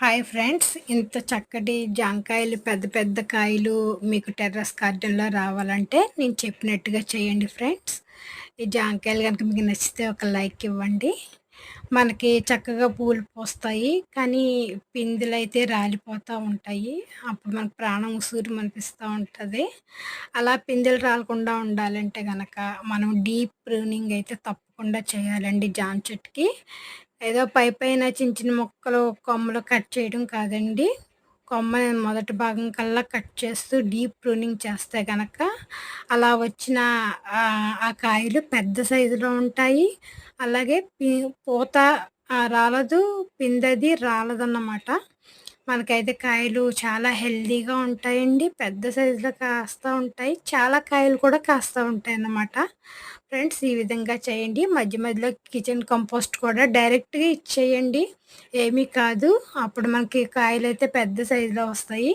Hi friends ఇంత చక్కటి జాంకాయలు పెద్ద పెద్ద కాయలు మీకు టెర్రస్ గార్డెన్లో రావాలంటే నేను చెప్పినట్టుగా చేయండి ఫ్రెండ్స్ ఈ జాంకాయలు కనుక మీకు నచ్చితే ఒక లైక్ ఇవ్వండి. మనకి చక్కగా పూలు పోస్తాయి కానీ పిందులు అయితే రాలిపోతూ ఉంటాయి. అప్పుడు మనకు ప్రాణం ఉసూరు అనిపిస్తూ ఉంటుంది. అలా పిందెలు రాలకుండా ఉండాలంటే కనుక మనం డీప్ ప్రూనింగ్ అయితే తప్పకుండా చేయాలండి జామ చెట్టుకి. ఏదో పై పైన చిన్న చిన్న ముక్కలు కొమ్మలు కట్ చేయడం కాదండి. కొమ్మ మొదటి భాగం కల్లా కట్ చేస్తూ డీప్ ప్రూనింగ్ చేస్తే కనుక అలా వచ్చిన ఆ, కాయలు పెద్ద సైజులో ఉంటాయి. అలాగే పూత రాలదు పిందెది రాలదన్నమాట. మనకైతే కాయలు చాలా హెల్దీగా ఉంటాయండి. పెద్ద సైజులో కాస్తూ ఉంటాయి. చాలా కాయలు కూడా కాస్తూ ఉంటాయి అన్నమాట ఫ్రెండ్స్ ఈ విధంగా చేయండి. మధ్య మధ్యలో కిచెన్ కంపోస్ట్ కూడా డైరెక్ట్గా ఇచ్చేయండి. ఏమీ కాదు. అప్పుడు మనకి కాయలు అయితే పెద్ద సైజులో వస్తాయి.